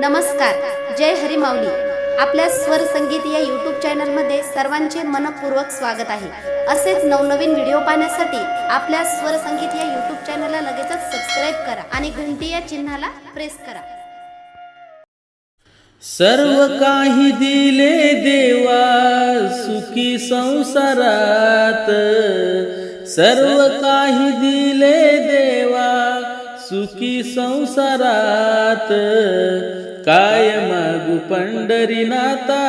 नमस्कार जय हरी माऊली आपल्या स्वर संगीत या यूट्यूब चॅनलमध्ये सर्वांचे मनपूर्वक स्वागत आहे. असेच नवनवीन व्हिडिओ पाहण्यासाठी आपल्या स्वर संगीत या यूट्यूब चॅनलला लगेचच सबस्क्राईब करा आणि घंटी या चिन्हाला प्रेस करा. सर्व काही दिले देवा सुखी संसारात. सर्व काही दिले सुखी संसारात काय मागू पंढरीनाथा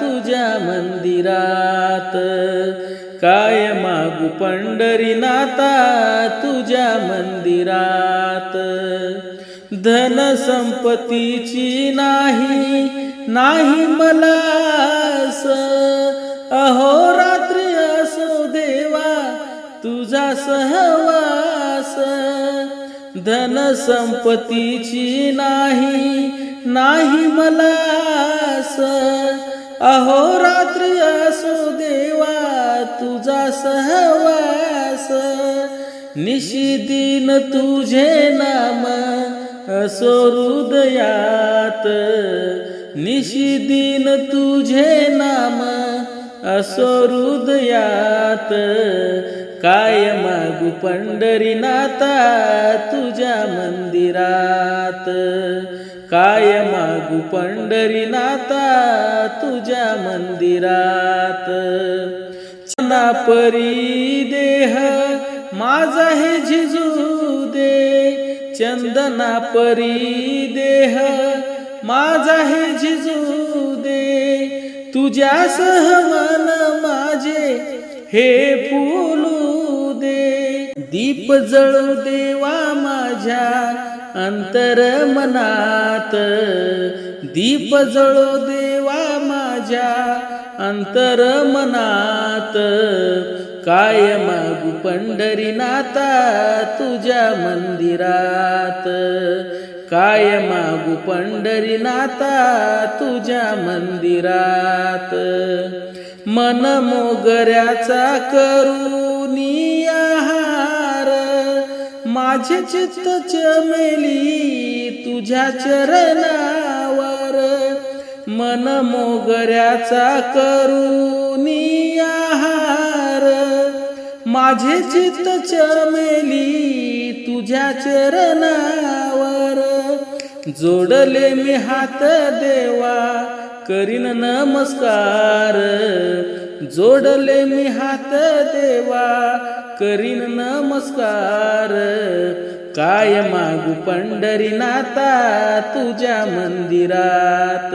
तुझ्या मंदिरात. काय मागू पंढरीनाथा तुझ्या मंदिरात. धन संपत्तीची नाही नाही मला अहो अहोरात्री असो देवा तुझा सहवास. धन संपत्तीची नाही नाही मला आस. अहोरात्री असो देवा तुझा सहवास निशिदिन तुझे नाम असो हृदयात निशिदिन तुझे नाम असो हृदयात काय मागू पंढरीनाथा तुझ्या मंदिरात. काय मागू पंढरीनाथा तुझ्या मंदिरात. चना परी देह माझा हे झिजू दे. चंदना परी देह माझा हे झिजू तुझ्या सहमान माझे हे फुलू दे. दीप जळू देवा माझ्या अंतर मनात दीप जळू देवा माझ्या अंतर मनात काय मागू पंढरीनाथा तुझ्या मंदिरात. काय मागू पंढरीनाथा तुझ्या मंदिरात. मन मोगऱ्याचा करूनी आहार माझे चित्त चमेली तुझ्या चरणावर. मन मोगऱ्याचा करू माझे चित्त चमेली तुझ्या चरणावर. जोडले मी हात देवा करीन नमस्कार. जोडले मी हात देवा करीन नमस्कार. काय मागू पंढरीनाथा तुझ्या मंदिरात?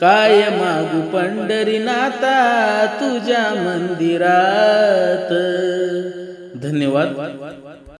काय मागू पंढरीनाथा तुझ्या मंदिरात. धन्यवाद.